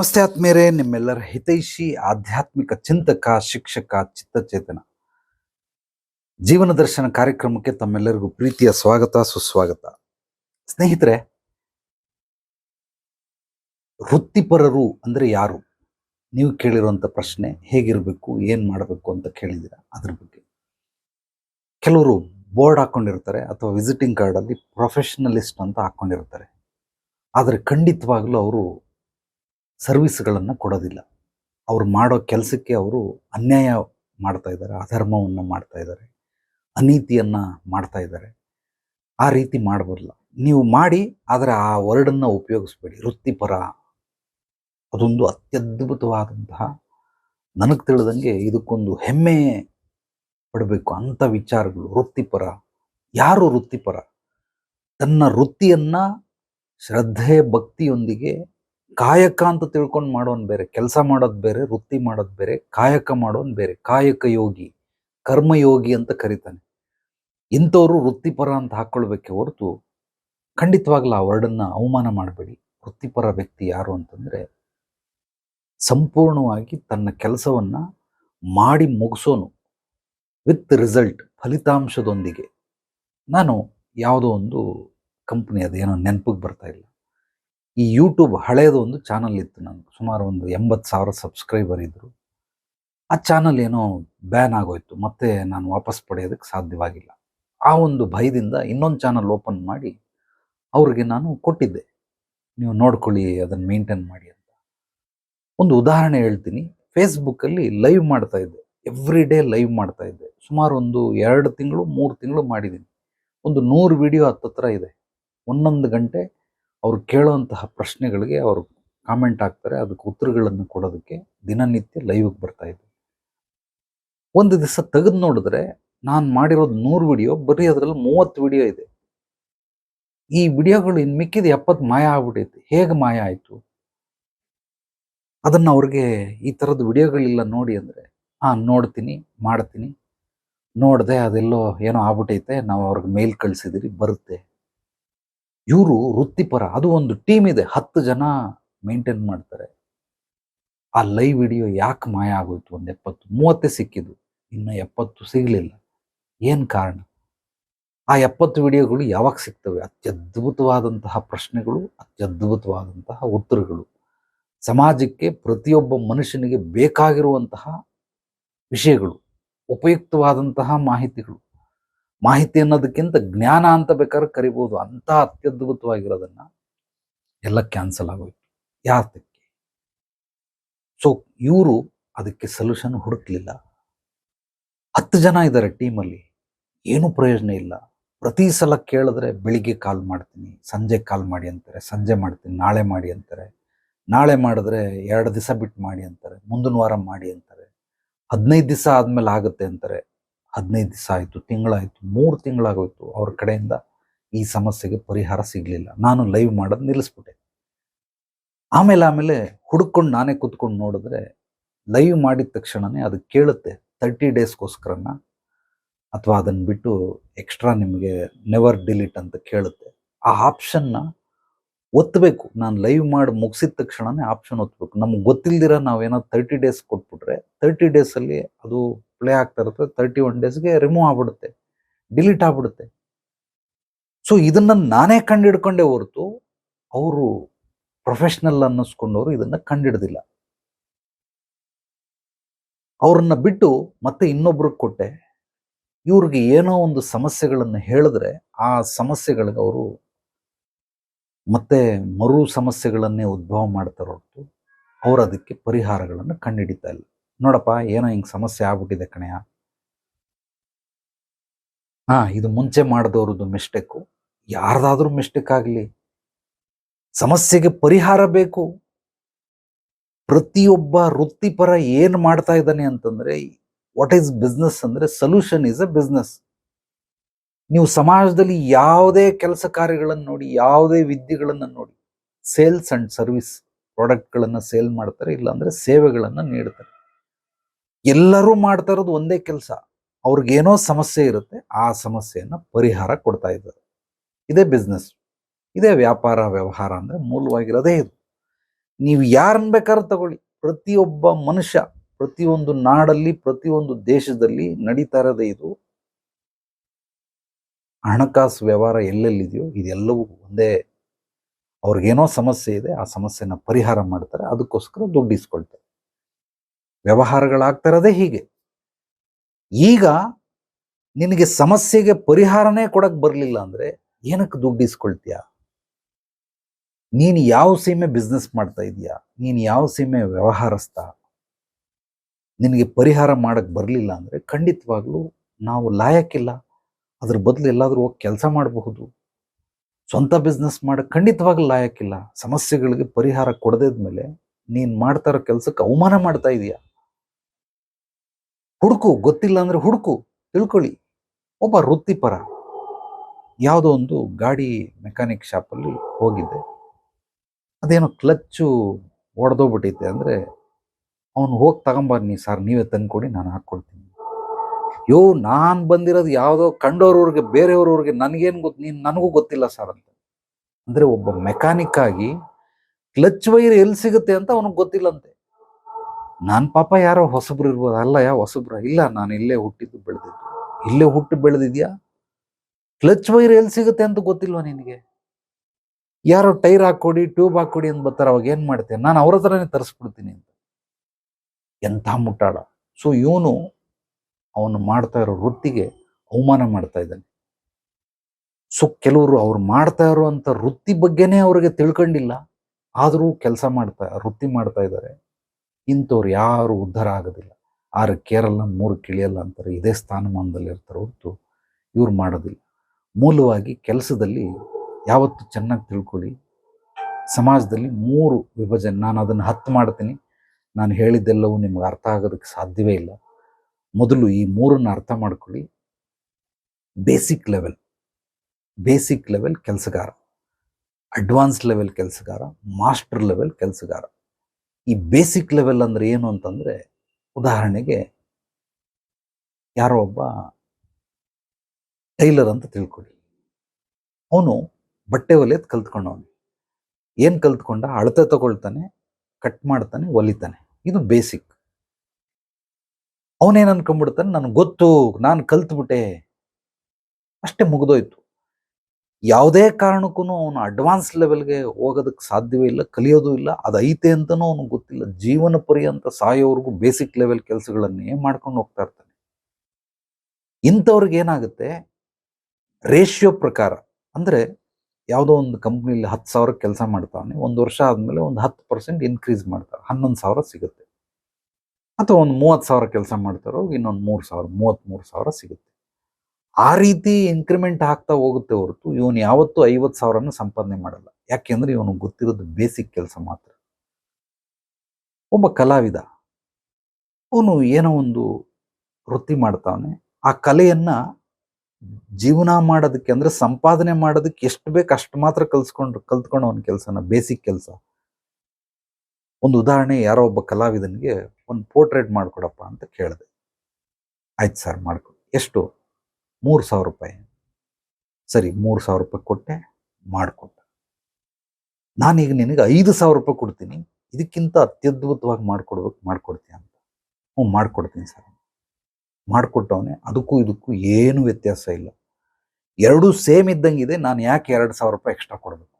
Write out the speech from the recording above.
ನಮಸ್ತೆ ಆತ್ಮೀಯರೇ, ನಿಮ್ಮೆಲ್ಲರ ಹಿತೈಷಿ, ಆಧ್ಯಾತ್ಮಿಕ ಚಿಂತಕ, ಶಿಕ್ಷಕ, ಚಿತ್ತಚೇತನ. ಜೀವನ ದರ್ಶನ ಕಾರ್ಯಕ್ರಮಕ್ಕೆ ತಮ್ಮೆಲ್ಲರಿಗೂ ಪ್ರೀತಿಯ ಸ್ವಾಗತ, ಸುಸ್ವಾಗತ. ಸ್ನೇಹಿತರೆ, ವೃತ್ತಿಪರರು ಅಂದ್ರೆ ಯಾರು? ನೀವು ಕೇಳಿರುವಂಥ ಪ್ರಶ್ನೆ, ಹೇಗಿರಬೇಕು, ಏನು ಮಾಡಬೇಕು ಅಂತ ಕೇಳಿದ್ದೀರಾ? ಅದ್ರ ಬಗ್ಗೆ. ಕೆಲವರು ಬೋರ್ಡ್ ಹಾಕೊಂಡಿರ್ತಾರೆ ಅಥವಾ ವಿಸಿಟಿಂಗ್ ಕಾರ್ಡ್ ಅಲ್ಲಿ ಪ್ರೊಫೆಷನಲಿಸ್ಟ್ ಅಂತ ಹಾಕೊಂಡಿರ್ತಾರೆ. ಆದರೆ ಖಂಡಿತವಾಗಲೂ ಅವರು ಸರ್ವಿಸ್ಗಳನ್ನು ಕೊಡೋದಿಲ್ಲ. ಅವ್ರು ಮಾಡೋ ಕೆಲಸಕ್ಕೆ ಅವರು ಅನ್ಯಾಯ ಮಾಡ್ತಾ ಇದ್ದಾರೆ, ಅಧರ್ಮವನ್ನು ಮಾಡ್ತಾ ಇದ್ದಾರೆ, ಅನೀತಿಯನ್ನು ಮಾಡ್ತಾ ಇದ್ದಾರೆ. ಆ ರೀತಿ ಮಾಡಬಾರಲ್ಲ ನೀವು ಮಾಡಿ, ಆದರೆ ಆ ವರ್ಡನ್ನು ಉಪಯೋಗಿಸ್ಬೇಡಿ. ವೃತ್ತಿಪರ. ಅದೊಂದು ಅತ್ಯದ್ಭುತವಾದಂತಹ, ನನಗೆ ತಿಳಿದಂಗೆ ಇದಕ್ಕೊಂದು ಹೆಮ್ಮೆ ಪಡಬೇಕು ಅಂಥ ವಿಚಾರಗಳು. ವೃತ್ತಿಪರ. ಯಾರು ವೃತ್ತಿಪರ? ತನ್ನ ವೃತ್ತಿಯನ್ನು ಶ್ರದ್ಧೆ, ಭಕ್ತಿಯೊಂದಿಗೆ ಕಾಯಕ ಅಂತ ತಿಳ್ಕೊಂಡು ಮಾಡೋನ್ ಬೇರೆ, ಕೆಲಸ ಮಾಡೋದು ಬೇರೆ, ವೃತ್ತಿ ಮಾಡೋದು ಬೇರೆ, ಕಾಯಕ ಮಾಡೋನ್ ಬೇರೆ, ಕಾಯಕ ಯೋಗಿ ಕರ್ಮಯೋಗಿ ಅಂತ ಕರೀತಾನೆ. ಇಂಥವ್ರು ವೃತ್ತಿಪರ ಅಂತ ಹಾಕೊಳ್ಬೇಕೆ ಹೊರತು ಖಂಡಿತವಾಗ್ಲ ಆ ವರ್ಡನ್ನ ಅವಮಾನ ಮಾಡಬೇಡಿ. ವೃತ್ತಿಪರ ವ್ಯಕ್ತಿ ಯಾರು ಅಂತಂದ್ರೆ ಸಂಪೂರ್ಣವಾಗಿ ತನ್ನ ಕೆಲಸವನ್ನ ಮಾಡಿ ಮುಗಿಸೋನು ವಿತ್ ರಿಸಲ್ಟ್, ಫಲಿತಾಂಶದೊಂದಿಗೆ. ನಾನು ಯಾವುದೋ ಒಂದು ಕಂಪ್ನಿ, ಅದೇನೋ ನೆನಪಿಗೆ ಬರ್ತಾ ಇಲ್ಲ. ಈ ಯೂಟ್ಯೂಬ್ ಹಳೆಯದು ಒಂದು ಚಾನಲ್ ಇತ್ತು ನನಗೆ ಸುಮಾರು ಒಂದು ಎಂಬತ್ತು ಸಾವಿರ ಸಬ್ಸ್ಕ್ರೈಬರ್ ಇದ್ದರು ಆ ಚಾನಲ್ ಏನೋ ಬ್ಯಾನ್ ಆಗೋಯ್ತು. ಮತ್ತೆ ನಾನು ವಾಪಸ್ ಪಡೆಯೋದಕ್ಕೆ ಸಾಧ್ಯವಾಗಿಲ್ಲ. ಆ ಒಂದು ಭಯದಿಂದ ಇನ್ನೊಂದು ಚಾನಲ್ ಓಪನ್ ಮಾಡಿ ಅವ್ರಿಗೆ ನಾನು ಕೊಟ್ಟಿದ್ದೆ. ನೀವು ನೋಡ್ಕೊಳ್ಳಿ, ಅದನ್ನು ಮೇಂಟೈನ್ ಮಾಡಿ ಅಂತ. ಒಂದು ಉದಾಹರಣೆ ಹೇಳ್ತೀನಿ. ಫೇಸ್ಬುಕ್ಕಲ್ಲಿ ಲೈವ್ ಮಾಡ್ತಾ ಇದ್ದೆ. ಎವ್ರಿ ಡೇ ಲೈವ್ ಮಾಡ್ತಾ ಇದ್ದೆ. ಸುಮಾರು ಒಂದು ಎರಡು ತಿಂಗಳು, ಮೂರು ತಿಂಗಳು ಮಾಡಿದ್ದೀನಿ. ಒಂದು ನೂರು ವಿಡಿಯೋ ಹತ್ತತ್ರ ಇದೆ. ಒಂದೊಂದು ಗಂಟೆ ಅವ್ರು ಕೇಳುವಂತಹ ಪ್ರಶ್ನೆಗಳಿಗೆ ಅವರು ಕಾಮೆಂಟ್ ಹಾಕ್ತಾರೆ. ಅದಕ್ಕೆ ಉತ್ತರಗಳನ್ನು ಕೊಡೋದಕ್ಕೆ ದಿನನಿತ್ಯ ಲೈವ್ಗೆ ಬರ್ತಾ ಇದ್ದೆ ಒಂದು ದಿವಸ ತೆಗೆದು ನೋಡಿದ್ರೆ ನಾನು ಮಾಡಿರೋದು ನೂರು ವಿಡಿಯೋ ಬರೀ ಅದರಲ್ಲಿ ಮೂವತ್ತು ವಿಡಿಯೋ ಇದೆ. ಈ ವಿಡಿಯೋಗಳು ಇನ್ನು ಮಿಕ್ಕಿದ ಎಪ್ಪತ್ತು ಮಾಯ ಆಗ್ಬಿಟ್ಟಿತ್ತು ಹೇಗೆ ಮಾಯ ಆಯಿತು? ಅದನ್ನು ಅವ್ರಿಗೆ ಈ ಥರದ ವಿಡಿಯೋಗಳಿಲ್ಲ ನೋಡಿ ಅಂದರೆ, ಹಾಂ, ನೋಡ್ತೀನಿ, ಮಾಡ್ತೀನಿ. ನೋಡಿದೆ ಅದೆಲ್ಲೋ ಏನೋ ಆಗ್ಬಿಟ್ಟೈತೆ ನಾವು ಅವ್ರಿಗೆ ಮೇಲ್ ಕಳಿಸಿದಿರಿ, ಬರುತ್ತೆ. ಇವರು ವೃತ್ತಿಪರ. ಅದು ಒಂದು ಟೀಮ್ ಇದೆ. ಹತ್ತು ಜನ ಮೇಂಟೈನ್ ಮಾಡ್ತಾರೆ. ಆ ಲೈವ್ ವಿಡಿಯೋ ಯಾಕೆ ಮಾಯ ಆಗೋಯ್ತು? ಒಂದು ಎಪ್ಪತ್ತು, ಮೂವತ್ತೇ ಸಿಕ್ಕಿದ್ದು. ಇನ್ನು ಎಪ್ಪತ್ತು ಸಿಗಲಿಲ್ಲ. ಏನು ಕಾರಣ? ಆ ಎಪ್ಪತ್ತು ವಿಡಿಯೋಗಳು ಯಾವಾಗ ಸಿಗ್ತವೆ? ಅತ್ಯದ್ಭುತವಾದಂತಹ ಪ್ರಶ್ನೆಗಳು, ಅತ್ಯದ್ಭುತವಾದಂತಹ ಉತ್ತರಗಳು. ಸಮಾಜಕ್ಕೆ ಪ್ರತಿಯೊಬ್ಬ ಮನುಷ್ಯನಿಗೆ ಬೇಕಾಗಿರುವಂತಹ ವಿಷಯಗಳು, ಉಪಯುಕ್ತವಾದಂತಹ ಮಾಹಿತಿಗಳು. ಮಾಹಿತಿ ಅನ್ನೋದಕ್ಕಿಂತ ಜ್ಞಾನ ಅಂತ ಬೇಕಾದ್ರೆ ಕರಿಬೋದು. ಅಂತ ಅತ್ಯದ್ಭುತವಾಗಿರೋದನ್ನ ಎಲ್ಲ ಕ್ಯಾನ್ಸಲ್ ಆಗೋಯ್ತು. ಯಾತಕ್ಕೆ? ಸೊ ಇವರು ಅದಕ್ಕೆ ಸೊಲ್ಯೂಷನ್ ಹುಡುಕ್ಲಿಲ್ಲ. ಹತ್ತು ಜನ ಇದ್ದಾರೆ ಟೀಮಲ್ಲಿ ಏನು ಪ್ರಯೋಜನ ಇಲ್ಲ. ಪ್ರತಿ ಸಲ ಕೇಳಿದ್ರೆ ಬೆಳಿಗ್ಗೆ ಕಾಲ್ ಮಾಡ್ತೀನಿ, ಸಂಜೆ ಕಾಲ್ ಮಾಡಿ ಅಂತಾರೆ, ಸಂಜೆ ಮಾಡ್ತೀನಿ, ನಾಳೆ ಮಾಡಿ ಅಂತಾರೆ. ನಾಳೆ ಮಾಡಿದ್ರೆ ಎರಡು ದಿವಸ ಬಿಟ್ಟು ಮಾಡಿ ಅಂತಾರೆ, ಮುಂದಿನ ವಾರ ಮಾಡಿ ಅಂತಾರೆ. ಹದಿನೈದು ದಿವಸ ಆದಮೇಲೆ ಆಗುತ್ತೆ ಅಂತಾರೆ. ಹದಿನೈದು ದಿವಸ ಆಯಿತು, ತಿಂಗಳಾಯಿತು, ಮೂರು ತಿಂಗಳಾಗೋಯ್ತು, ಅವ್ರ ಕಡೆಯಿಂದ ಈ ಸಮಸ್ಯೆಗೆ ಪರಿಹಾರ ಸಿಗಲಿಲ್ಲ. ನಾನು ಲೈವ್ ಮಾಡೋದು ನಿಲ್ಲಿಸ್ಬಿಟ್ಟೆ. ಆಮೇಲೆ ಆಮೇಲೆ ಹುಡ್ಕೊಂಡು ನಾನೇ ಕೂತ್ಕೊಂಡು ನೋಡಿದ್ರೆ ಲೈವ್ ಮಾಡಿದ ತಕ್ಷಣವೇ ಅದು ಕೇಳುತ್ತೆ ತರ್ಟಿ ಡೇಸ್ಗೋಸ್ಕರನ ಅಥವಾ ಅದನ್ನು ಬಿಟ್ಟು ಎಕ್ಸ್ಟ್ರಾ ನಿಮಗೆ ನೆವರ್ ಡಿಲೀಟ್ ಅಂತ ಕೇಳುತ್ತೆ. ಆ ಆಪ್ಷನ್ನ ಒತ್ತಬೇಕು ನಾನು ಲೈವ್ ಮಾಡಿ ಮುಗಿಸಿದ ತಕ್ಷಣವೇ ಆಪ್ಷನ್ ಒತ್ತಬೇಕು ನಮ್ಗೆ ಗೊತ್ತಿಲ್ದಿರ ನಾವೇನೋ ತರ್ಟಿ ಡೇಸ್ ಕೊಟ್ಬಿಟ್ರೆ ತರ್ಟಿ ಡೇಸಲ್ಲಿ ಅದು ಪ್ಲೇ ಆಗ್ತಾ ಇರುತ್ತೆ ತರ್ಟಿ ಒನ್ ಡೇಸ್ಗೆ ರಿಮೂವ್ ಆಗ್ಬಿಡುತ್ತೆ ಡಿಲೀಟ್ ಆಗ್ಬಿಡುತ್ತೆ. ಸೊ ಇದನ್ನ ನಾನೇ ಕಂಡಿಡ್ಕೊಂಡೆ ಹೊರತು ಅವರು ಪ್ರೊಫೆಷ್ನಲ್ ಅನ್ನಿಸ್ಕೊಂಡವರು ಇದನ್ನ ಕಂಡಿಡ್ದಿಲ್ಲ. ಅವ್ರನ್ನ ಬಿಟ್ಟು ಮತ್ತೆ ಇನ್ನೊಬ್ರಿಗೆ ಕೊಟ್ಟೆ, ಇವ್ರಿಗೆ ಏನೋ ಒಂದು ಸಮಸ್ಯೆಗಳನ್ನು ಹೇಳಿದ್ರೆ ಆ ಸಮಸ್ಯೆಗಳಿಗೆ ಅವರು ಮತ್ತೆ ಮರು ಸಮಸ್ಯೆಗಳನ್ನೇ ಉದ್ಭವ ಮಾಡ್ತಾರೆ ಹೊರತು, ಅವ್ರು ಅದಕ್ಕೆ ಪರಿಹಾರಗಳನ್ನು ಕಂಡುಹಿಡಿತಾ ಇಲ್ಲ. ನೋಡಪ್ಪ, ಏನೋ ಹಿಂಗೆ ಸಮಸ್ಯೆ ಆಗ್ಬಿಟ್ಟಿದೆ ಕಣೆಯ ಹಾ, ಇದು ಮುಂಚೆ ಮಾಡಿದವ್ರದ್ದು ಮಿಸ್ಟೇಕು ಯಾರ್ದಾದ್ರೂ ಮಿಸ್ಟೇಕ್ ಆಗಲಿ. ಸಮಸ್ಯೆಗೆ ಪರಿಹಾರ ಬೇಕು. ಪ್ರತಿಯೊಬ್ಬ ವೃತ್ತಿಪರ ಏನು ಮಾಡ್ತಾ ಇದ್ದಾನೆ ಅಂತಂದ್ರೆ ವಾಟ್ ಈಸ್ ಬಿಸ್ನೆಸ್ ಅಂದ್ರೆ ಸೊಲ್ಯೂಷನ್ ಈಸ್ ಅ ಬಿಸ್ನೆಸ್ ನೀವು ಸಮಾಜದಲ್ಲಿ ಯಾವುದೇ ಕೆಲಸ ಕಾರ್ಯಗಳನ್ನು ನೋಡಿ, ಯಾವುದೇ ವಿದ್ಯೆಗಳನ್ನು ನೋಡಿ ಸೇಲ್ಸ್ ಅಂಡ್ ಸರ್ವಿಸ್ ಪ್ರಾಡಕ್ಟ್ಗಳನ್ನು ಸೇಲ್ ಮಾಡ್ತಾರೆ, ಇಲ್ಲಾಂದರೆ ಸೇವೆಗಳನ್ನು ನೀಡ್ತಾರೆ. ಎಲ್ಲರೂ ಮಾಡ್ತಾ ಇರೋದು ಒಂದೇ ಕೆಲಸ. ಅವ್ರಿಗೇನೋ ಸಮಸ್ಯೆ ಇರುತ್ತೆ, ಆ ಸಮಸ್ಯೆಯನ್ನು ಪರಿಹಾರ ಕೊಡ್ತಾ ಇದ್ದಾರೆ. ಇದೇ ಬಿಸ್ನೆಸ್ ಇದೇ ವ್ಯಾಪಾರ, ವ್ಯವಹಾರ ಅಂದ್ರೆ ಮೂಲವಾಗಿರೋದೇ ಇದು. ನೀವು ಯಾರನ್ನ ಬೇಕಾದ್ರೂ ತಗೊಳ್ಳಿ. ಪ್ರತಿಯೊಬ್ಬ ಮನುಷ್ಯ, ಪ್ರತಿಯೊಂದು ನಾಡಲ್ಲಿ, ಪ್ರತಿಯೊಂದು ದೇಶದಲ್ಲಿ ನಡೀತಾ ಇರೋದೇ ಇದು. ಹಣಕಾಸು ವ್ಯವಹಾರ ಎಲ್ಲೆಲ್ಲಿದೆಯೋ ಇದೆಲ್ಲವೂ ಒಂದೇ. ಅವ್ರಿಗೇನೋ ಸಮಸ್ಯೆ ಇದೆ, ಆ ಸಮಸ್ಯೆನ ಪರಿಹಾರ ಮಾಡ್ತಾರೆ. ಅದಕ್ಕೋಸ್ಕರ ದುಡ್ಡು ಇಸ್ಕೊಳ್ತಾರೆ. ವ್ಯವಹಾರಗಳಾಗ್ತಾ ಇರೋದೇ ಹೀಗೆ. ಈಗ ನಿನಗೆ ಸಮಸ್ಯೆಗೆ ಪರಿಹಾರನೇ ಕೊಡಕ್ ಬರಲಿಲ್ಲ ಅಂದ್ರೆ ಏನಕ್ಕೆ ದುಡ್ಡು ಇಸ್ಕೊಳ್ತೀಯ? ನೀನು ಯಾವ ಸೀಮೆ ಬಿಸ್ನೆಸ್ ಮಾಡ್ತಾ ಇದೀಯಾ ನೀನು ಯಾವ ಸೀಮೆ ವ್ಯವಹಾರಸ್ಥ? ನಿನಗೆ ಪರಿಹಾರ ಮಾಡಕ್ ಬರಲಿಲ್ಲ ಅಂದ್ರೆ ಖಂಡಿತವಾಗ್ಲೂ ನಾವು ಲಾಯಕ್ಕಿಲ್ಲ. ಅದ್ರ ಬದಲು ಎಲ್ಲಾದ್ರೂ ಹೋಗಿ ಕೆಲಸ ಮಾಡಬಹುದು. ಸ್ವಂತ ಬಿಸ್ನೆಸ್ ಮಾಡಕ್ ಖಂಡಿತವಾಗ್ಲೂ ಲಾಯಕ್ಕಿಲ್ಲ. ಸಮಸ್ಯೆಗಳಿಗೆ ಪರಿಹಾರ ಕೊಡದೇದ್ಮೇಲೆ ನೀನ್ ಮಾಡ್ತಾ ಇರೋ ಕೆಲಸಕ್ಕೆ ಅವಮಾನ ಮಾಡ್ತಾ ಇದೀಯ ಹುಡುಕು, ಗೊತ್ತಿಲ್ಲ ಅಂದ್ರೆ ಹುಡುಕು, ತಿಳ್ಕೊಳ್ಳಿ. ಒಬ್ಬ ವೃತ್ತಿಪರ ಯಾವುದೋ ಒಂದು ಗಾಡಿ ಮೆಕ್ಯಾನಿಕ್ ಶಾಪಲ್ಲಿ ಹೋಗಿದ್ದೆ. ಅದೇನೋ ಕ್ಲಚ್ಚು ಒಡೆದೋಗ್ಬಿಟ್ಟಿದ್ದೆ ಅಂದರೆ, ಅವನು ಹೋಗಿ ತಗೊಂಬನ್ನಿ ಸರ್, ನೀವೇ ತಂದ್ಕೊಡಿ, ನಾನು ಹಾಕ್ಕೊಡ್ತೀನಿ. ಯೋ, ನಾನು ಬಂದಿರೋದು ಯಾವುದೋ ಕಂಡೋರವ್ರಿಗೆ ಬೇರೆಯವ್ರವ್ರಿಗೆ ನನಗೇನು ಗೊತ್ತು ನೀನು ನನಗೂ ಗೊತ್ತಿಲ್ಲ ಸರ್ ಅಂತ. ಅಂದರೆ ಒಬ್ಬ ಮೆಕ್ಯಾನಿಕ್ ಆಗಿ, ಕ್ಲಚ್ ವೈರ್ ಎಲ್ಲಿ ಸಿಗುತ್ತೆ ಅಂತ ಅವನಿಗೆ ಗೊತ್ತಿಲ್ಲಂತೆ ನಾನು ಪಾಪ ಯಾರೋ ಹೊಸಬ್ರು ಇರ್ಬೋದು. ಅಲ್ಲ ಯಾ ಹೊಸಬ್ರ. ಇಲ್ಲ, ನಾನು ಇಲ್ಲೇ ಹುಟ್ಟಿದ್ದು ಬೆಳೆದಿದ್ದು. ಇಲ್ಲೇ ಹುಟ್ಟು ಬೆಳೆದಿದ್ಯಾ? ಕ್ಲಚ್ ವೈರ್ ಎಲ್ಲಿ ಸಿಗುತ್ತೆ ಅಂತ ಗೊತ್ತಿಲ್ವಾ ನಿನಗೆ? ಯಾರೋ ಟೈರ್ ಹಾಕೊಡಿ ಟ್ಯೂಬ್ ಹಾಕೊಡಿ ಅಂತ ಬರ್ತಾರೆ. ಅವಾಗ ಏನ್ ಮಾಡ್ತೇನೆ ನಾನು ಅವ್ರ ಹತ್ರನೇ ತರಿಸ್ಬಿಡ್ತೀನಿ ಅಂತ. ಎಂಥ ಮುಟ್ಟಾಡ ಸೊ ಇವನು ಅವನು ಮಾಡ್ತಾ ಇರೋ ವೃತ್ತಿಗೆ ಅವಮಾನ ಮಾಡ್ತಾ ಇದ್ದಾನೆ. ಸೊ ಕೆಲವರು ಅವ್ರು ಮಾಡ್ತಾ ಇರುವಂತ ವೃತ್ತಿ ಬಗ್ಗೆನೇ ಅವ್ರಿಗೆ ತಿಳ್ಕೊಂಡಿಲ್ಲ. ಆದರೂ ಕೆಲಸ ಮಾಡ್ತಾ, ವೃತ್ತಿ ಮಾಡ್ತಾ ಇದ್ದಾರೆ. ಇಂಥವ್ರು ಯಾರು ಉದ್ಧಾರ ಆಗೋದಿಲ್ಲ ಆರು ಕೇರಲ್ಲ ಮೂರು ಕಿಳಿಯಲ್ಲ ಅಂತಾರೆ, ಇದೇ ಸ್ಥಾನಮಾನದಲ್ಲಿ ಇರ್ತಾರೆ ಹೊರತು ಇವ್ರು ಮಾಡೋದಿಲ್ಲ. ಮೂಲವಾಗಿ ಕೆಲಸದಲ್ಲಿ ಯಾವತ್ತು ಚೆನ್ನಾಗಿ ತಿಳ್ಕೊಳ್ಳಿ. ಸಮಾಜದಲ್ಲಿ ಮೂರು ವಿಭಜನೆ, ನಾನು ಅದನ್ನು ಹತ್ತು ಮಾಡ್ತೀನಿ. ನಾನು ಹೇಳಿದ್ದೆಲ್ಲವೂ ನಿಮ್ಗೆ ಅರ್ಥ ಆಗೋದಕ್ಕೆ ಸಾಧ್ಯವೇ ಇಲ್ಲ. ಮೊದಲು ಈ ಮೂರನ್ನು ಅರ್ಥ ಮಾಡ್ಕೊಳ್ಳಿ. ಬೇಸಿಕ್ ಲೆವೆಲ್ ಬೇಸಿಕ್ ಲೆವೆಲ್ ಕೆಲಸಗಾರ, ಅಡ್ವಾನ್ಸ್ ಲೆವೆಲ್ ಕೆಲಸಗಾರ, ಮಾಸ್ಟರ್ ಲೆವೆಲ್ ಕೆಲಸಗಾರ. ಈ ಬೇಸಿಕ್ ಲೆವೆಲ್ ಅಂದ್ರೆ ಏನು ಅಂತಂದ್ರೆ, ಉದಾಹರಣೆಗೆ ಯಾರೋ ಒಬ್ಬ ಟೈಲರ್ ಅಂತ ತಿಳ್ಕೊಳ್ಳಿ. ಅವನು ಬಟ್ಟೆ ಹೊಲಿಯೋದು ಕಲ್ತ್ಕೊಂಡವನು. ಏನು ಕಲ್ತ್ಕೊಂಡ? ಅಳತೆ ತಗೊಳ್ತಾನೆ ಕಟ್ ಮಾಡ್ತಾನೆ, ಒಲಿತಾನೆ. ಇದು ಬೇಸಿಕ್ ಅವನೇನು ಅನ್ಕೊಂಡ್ಬಿಡ್ತಾನೆ? ನನಗೆ ಗೊತ್ತು, ನಾನು ಕಲ್ತ್ಬಿಟ್ಟೆ. ಅಷ್ಟೇ ಮುಗಿದೋಯ್ತು. ಯಾವುದೇ ಕಾರಣಕ್ಕೂ ಅವನು ಅಡ್ವಾನ್ಸ್ ಲೆವೆಲ್ಗೆ ಹೋಗೋದಕ್ಕೆ ಸಾಧ್ಯವೇ ಇಲ್ಲ, ಕಲಿಯೋದು ಇಲ್ಲ. ಅದು ಐತೆ ಅಂತನೂ ಅವನಿಗೆ ಗೊತ್ತಿಲ್ಲ. ಜೀವನ ಪರ್ಯಂತ ಸಾಯೋವರೆಗೂ ಬೇಸಿಕ್ ಲೆವೆಲ್ ಕೆಲಸಗಳನ್ನೇ ಮಾಡ್ಕೊಂಡು ಹೋಗ್ತಾ ಇರ್ತಾನೆ. ಇಂಥವ್ರಿಗೆ ಏನಾಗುತ್ತೆ? ರೇಷಿಯೋ ಪ್ರಕಾರ. ಅಂದರೆ ಯಾವುದೋ ಒಂದು ಕಂಪ್ನಿಲಿ ಹತ್ತು ಸಾವಿರ ಕೆಲಸ ಮಾಡ್ತಾನೆ, ಒಂದು ವರ್ಷ ಆದಮೇಲೆ ಒಂದು ಹತ್ತು ಪರ್ಸೆಂಟ್ ಇನ್ಕ್ರೀಸ್ ಮಾಡ್ತಾರೆ. ಹನ್ನೊಂದು ಸಾವಿರ ಸಿಗುತ್ತೆ. ಅಥವಾ ಒಂದು ಮೂವತ್ತು ಸಾವಿರ ಕೆಲಸ ಮಾಡ್ತಾರೋ, ಇನ್ನೊಂದು ಮೂರು ಸಾವಿರ, ಮೂವತ್ತ್ಮೂರು ಸಾವಿರ ಸಿಗುತ್ತೆ. ಆ ರೀತಿ ಇನ್ಕ್ರಿಮೆಂಟ್ ಆಗ್ತಾ ಹೋಗುತ್ತೆ ಹೊರತು ಇವನು ಯಾವತ್ತೂ ಐವತ್ತು ಸಾವಿರನ ಸಂಪಾದನೆ ಮಾಡಲ್ಲ. ಯಾಕೆಂದ್ರೆ ಇವನು ಗೊತ್ತಿರೋದು ಬೇಸಿಕ್ ಕೆಲಸ ಮಾತ್ರ. ಒಬ್ಬ ಕಲಾವಿದ. ಅವನು ಏನೋ ಒಂದು ವೃತ್ತಿ ಮಾಡ್ತಾವನೆ. ಆ ಕಲೆಯನ್ನ ಜೀವನ ಮಾಡೋದಕ್ಕೆ ಅಂದ್ರೆ ಸಂಪಾದನೆ ಮಾಡೋದಕ್ಕೆ ಎಷ್ಟು ಬೇಕು ಅಷ್ಟು ಮಾತ್ರ ಕಲ್ಸ್ಕೊಂಡು, ಕಲ್ತ್ಕೊಂಡು ಅವನ ಕೆಲಸನ ಬೇಸಿಕ್ ಕೆಲಸ. ಒಂದು ಉದಾಹರಣೆ, ಯಾರೋ ಒಬ್ಬ ಕಲಾವಿದನಿಗೆ ಒಂದು ಪೋರ್ಟ್ರೇಟ್ ಮಾಡಿಕೊಡಪ್ಪ ಅಂತ ಕೇಳಿದೆ. ಆಯ್ತು ಸರ್ ಮಾಡ್ಕೊ. ಎಷ್ಟು? ಮೂರು ಸಾವಿರ ರೂಪಾಯಿ. ಸರಿ, ಮೂರು ಸಾವಿರ ರೂಪಾಯಿ ಕೊಟ್ಟೆ, ಮಾಡಿಕೊಟ್ಟ. ನಾನೀಗ ನಿನಗೆ ಐದು ಸಾವಿರ ರೂಪಾಯಿ ಕೊಡ್ತೀನಿ. ಇದಕ್ಕಿಂತ ಅತ್ಯದ್ಭುತವಾಗಿ ಮಾಡಿಕೊಡ್ಬೇಕು ಮಾಡಿಕೊಡ್ತೀನಿ ಅಂತ. ಹ್ಞೂ, ಮಾಡ್ಕೊಡ್ತೀನಿ ಸರ್. ಮಾಡಿಕೊಟ್ಟವನೇ ಅದಕ್ಕೂ ಇದಕ್ಕೂ ಏನು ವ್ಯತ್ಯಾಸ ಇಲ್ಲ. ಎರಡೂ ಸೇಮ್ ಇದ್ದಂಗಿದೆ ನಾನು ಯಾಕೆ ಎರಡು ಸಾವಿರ ರೂಪಾಯಿ ಎಕ್ಸ್ಟ್ರಾ ಕೊಡಬೇಕು?